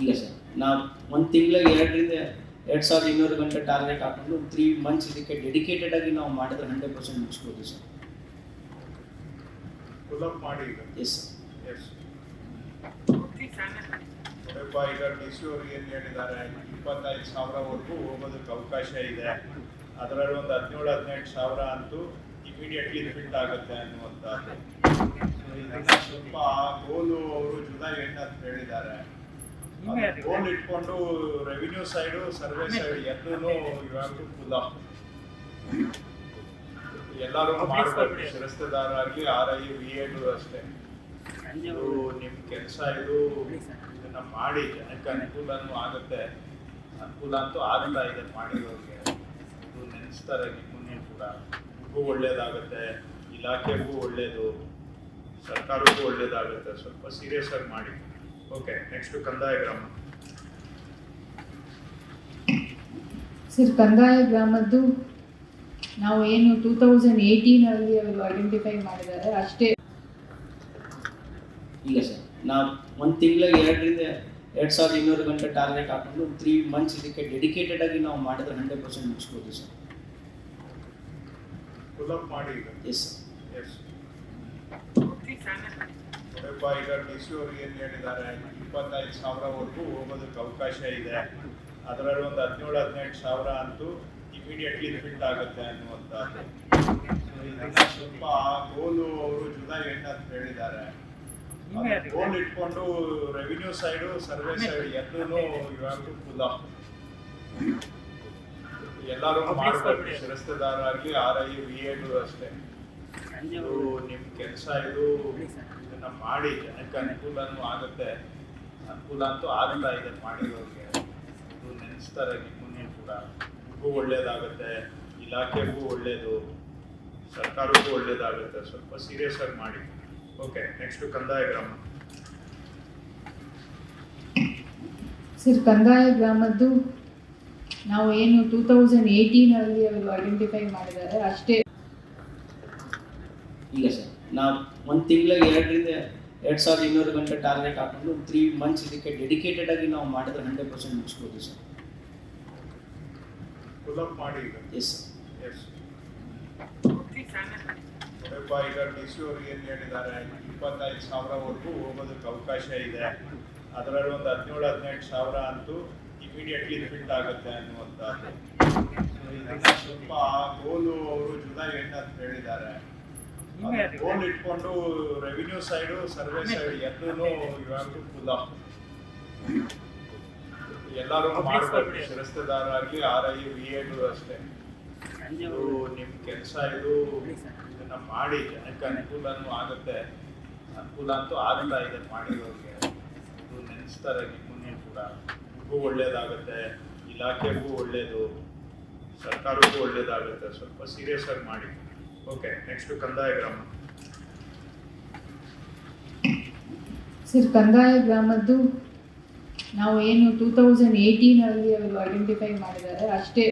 ಇಲ್ಲ ಸರ್. ನಾವು ಒಂದು ತಿಂಗಳಿಗೆ ಎರಡರಿಂದ ಎರಡು ಸಾವಿರದ ಇನ್ನೂರು ಗಂಟೆ ಟಾರ್ಗೆಟ್ ಹಾಕೊಂಡು ತ್ರೀ ಮಂತ್ಸ್ ಇದಕ್ಕೆ ಡೆಡಿಕೇಟೆಡ್ ಆಗಿ ನಾವು ಮಾಡಿದ್ರೆ ಹಂಡ್ರೆಡ್ ಪರ್ಸೆಂಟ್ ಮುಗಿಸ್ಬೋದು ಸರ್. ಮಾಡಿ ಈಗ. ಎಸ್ ಸರ್ ಈಗ ಡಿ ಸಿ ಅವರು ಏನು ಹೇಳಿದ್ದಾರೆ ಇಪ್ಪತ್ತೈದು ಸಾವಿರವರೆಗೂ ಹೋಗೋದಕ್ಕೆ ಅವಕಾಶ ಇದೆ. ಅದರಲ್ಲಿ ಒಂದು ಹದಿನೇಳು ಹದಿನೆಂಟು ಸಾವಿರ ಅಂತೂ ಇಮಿಡಿಯೇಟ್ಲಿ ಫಿಟ್ ಆಗುತ್ತೆ ಅನ್ನುವಂಥದ್ದು. ಸ್ವಲ್ಪ ಆ ಗೋಲು ಅವರು ಜುಲೈ ಎಂಟು ಅಂತ ಹೇಳಿದ್ದಾರೆ. ಗೋಲ್ ಇಟ್ಕೊಂಡು ರೆವಿನ್ಯೂ ಸೈಡು ಸರ್ವೆ ಸೈಡ್ ಎರಡೂ ಇವಾಗ ಫುಲ್ ಎಲ್ಲರೂ ಮಾಡಬೇಕು ಶಿರಸ್ತೆದಾರ ಆಗಲಿ ಆರ್ ಐ ವಿ ಎಡು ಅಷ್ಟೇ. ಇದು ನಿಮ್ಮ ಕೆಲಸ ಇದು ಇದನ್ನ ಮಾಡಿ ಜನಕ್ಕೆ ಅನುಕೂಲನೂ ಆಗುತ್ತೆ. ಅನುಕೂಲ ಅಂತೂ ಆಗ್ತಾ ಇದೆ ಮಾಡಿರೋರಿಗೆ. ಇದು ನೆನೆಸ್ತಾರೆ ನಿಮ್ಮನ್ನೇ ಕೂಡ. ನಿಮಗೂ ಒಳ್ಳೇದಾಗುತ್ತೆ ಇಲಾಖೆಗೂ ಒಳ್ಳೇದು ಸರ್ಕಾರಕ್ಕೂ ಒಳ್ಳೇದಾಗುತ್ತೆ. ಸ್ವಲ್ಪ ಸೀರಿಯಸ್ ಆಗಿ ಮಾಡಿ. ಓಕೆ ನೆಕ್ಸ್ಟ್ ಕಂದಾಯ ಗ್ರಾಮ ಸರ್ ಕಂದಾಯ ಗ್ರಾಮದ್ದು ನಾವು ಏನು ಟೂ ತೌಸಂಡ್ ಏಯ್ಟೀನಲ್ಲಿ ಅವರು ಐಡೆಂಟಿಫೈ ಮಾಡಿದ್ದಾರೆ ಅಷ್ಟೇ. ಇಲ್ಲ ಸರ್ ನಾವು ಒಂದು ತಿಂಗಳಿಗೆ ಎರಡರಿಂದ ಎರಡು ಸಾವಿರದ ಇನ್ನೂರು ಗಂಟೆ ಟಾರ್ಗೆಟ್ ಹಾಕೊಂಡು ತ್ರೀ ಮಂತ್ಸ್ ಇದಕ್ಕೆ ಡೆಡಿಕೇಟೆಡ್ ಆಗಿ ನಾವು ಮಾಡಿದ್ರೆ ಹಂಡ್ರೆಡ್ ಪರ್ಸೆಂಟ್ ಮುಗಿಸ್ಬೋದು ಸರ್. ಫುಲ್ ಅಪ್ ಮಾಡಿ ಎಸ್ ಸರ್ ನೋಡಪ್ಪ ಈಗ ಡಿ ಸಿ ಅವರು ಏನು ಹೇಳಿದ್ದಾರೆ ಇಪ್ಪತ್ತೈದು ಸಾವಿರವರೆಗೂ ಹೋಗೋದಕ್ಕೆ ಅವಕಾಶ ಇದೆ. ಅದರಲ್ಲಿ ಒಂದು ಹದಿನೇಳು ಹದಿನೆಂಟು ಸಾವಿರ ಅಂತೂ ಇಮಿಡಿಯೇಟ್ಲಿ ಫಿಟ್ ಆಗುತ್ತೆ ಅನ್ನುವಂಥದ್ದು ಸ್ವಲ್ಪ ಸ್ವಲ್ಪ ಗೋಲು ಅವರು ಜುಲೈ ಎಂಟು ಅಂತ ಹೇಳಿದ್ದಾರೆ ಗೋಲ್ ಇಟ್ಕೊಂಡು ರೆವಿನ್ಯೂ ಸೈಡು ಸರ್ವೆ ಸೈಡ್ ಎರಡೂ ಇವತ್ತು ಫುಲ್ ಎಲ್ಲರೂ ಮಾಡಬೇಕು ಶಿರಸ್ತೆದಾರ ಆಗಲಿ ಆರ್ ಐ ವಿ ಎಡು ಅಷ್ಟೇ. ಇದು ನಿಮ್ಮ ಕೆಲಸ ಇದು ಇದನ್ನ ಮಾಡಿ ಜನಕ್ಕೆ ಅನುಕೂಲನೂ ಆಗುತ್ತೆ. ಅನುಕೂಲ ಅಂತೂ ಆಗ್ತಾ ಇದೆ ಮಾಡಿರೋರಿಗೆ. ಇದು ನೆನೆಸ್ತಾರೆ ನಿಮ್ಮನ್ನೇ ಕೂಡ. ನಿಮಗೂ ಒಳ್ಳೇದಾಗುತ್ತೆ, ಇಲಾಖೆಗೂ ಒಳ್ಳೇದು, ಸರ್ಕಾರಕ್ಕೂ ಒಳ್ಳೇದಾಗುತ್ತೆ. ಸ್ವಲ್ಪ ಸೀರಿಯಸ್ ಆಗಿ ಮಾಡಿ. ಓಕೆ ನೆಕ್ಸ್ಟ್ ಕಂದಾಯ ಗ್ರಾಮ. ಸರ್, ಕಂದಾಯ ಗ್ರಾಮದ್ದು ನಾವು ಏನು ಟೂ ತೌಸಂಡ್ ಏಯ್ಟೀನಲ್ಲಿ ಅವರು ಐಡೆಂಟಿಫೈ ಮಾಡಿದ್ದಾರೆ. ಅಷ್ಟೇ ಇಲ್ಲ ಸರ್ ನಾವು ಒಂದು ತಿಂಗಳಿಗೆ ಎರಡರಿಂದ ಎರಡು ಸಾವಿರದ ಇನ್ನೂರು ಗಂಟೆ ಟಾರ್ಗೆಟ್ ಹಾಕೊಂಡು ತ್ರೀ ಮಂತ್ಸ್ ಇದಕ್ಕೆ ಡೆಡಿಕೇಟೆಡ್ ಆಗಿ ನಾವು ಮಾಡಿದ್ರೆ ಹಂಡ್ರೆಡ್ ಪರ್ಸೆಂಟ್ ಮುಗಿಸ್ಬೋದು ಸರ್. ಮಾಡಿ ಈಗ. ಎಸ್ ಎಸ್ ನೋಡಪ್ಪ ಈಗ ಡಿ ಸಿ ಅವರು ಏನು ಹೇಳಿದ್ದಾರೆ ಇಪ್ಪತ್ತೈದು ಸಾವಿರವರೆಗೂ ಹೋಗೋದಕ್ಕೆ ಅವಕಾಶ ಇದೆ. ಅದರಲ್ಲಿ ಒಂದು ಹದಿನೇಳು ಹದಿನೆಂಟು ಸಾವಿರ ಅಂತೂ ಇಮಿಡಿಯೇಟ್ಲಿ ಫಿಟ್ ಆಗುತ್ತೆ ಅನ್ನುವಂಥದ್ದು. ಸ್ವಲ್ಪ ಸ್ವಲ್ಪ ಗೋಲು ಅವರು ಜುಲೈ ಎಂಟು ಅಂತ ಹೇಳಿದ್ದಾರೆ. ಗೋಲ್ ಇಟ್ಕೊಂಡು ರೆವಿನ್ಯೂ ಸೈಡು ಸರ್ವೆ ಸೈಡ್ ಎರಡೂ ಇವಾಗ ಫುಲ್ ಎಲ್ಲರೂ ಮಾಡಬೇಕು ಶಿರಸ್ತೆದಾರ ಆಗಲಿ ಆರ್ ಐ ವಿ ಎಡು ಅಷ್ಟೇ. ಇದು ನಿಮ್ಮ ಕೆಲಸ ಇದು ಇದನ್ನ ಮಾಡಿ. ಜನಕ್ಕೆ ಅನುಕೂಲನೂ ಆಗುತ್ತೆ. ಅನುಕೂಲ ಅಂತೂ ಆಗ್ತಾ ಇದೆ ಮಾಡಿರೋರಿಗೆ. ಇದು ನೆನೆಸ್ತಾರೆ ನಿಮ್ಮನ್ನೇ ಕೂಡ. ನಿಮಗೂ ಒಳ್ಳೇದಾಗುತ್ತೆ. ಇಲಾಖೆಗೂ ಒಳ್ಳೇದು. ಸರ್ಕಾರಕ್ಕೂ ಒಳ್ಳೇದಾಗುತ್ತೆ. ಸ್ವಲ್ಪ ಸೀರಿಯಸ್ ಆಗಿ ಮಾಡಿ. ಓಕೆ ನೆಕ್ಸ್ಟ್ ಕಂದಾಯ ಗ್ರಾಮ ಸರ್ ಕಂದಾಯ ಗ್ರಾಮದ್ದು ನಾವು ಏನು ಟೂ ತೌಸಂಡ್ ಏಯ್ಟೀನಲ್ಲಿ ಅವರು ಐಡೆಂಟಿಫೈ ಮಾಡಿದ್ದಾರೆ, ಅಷ್ಟೇ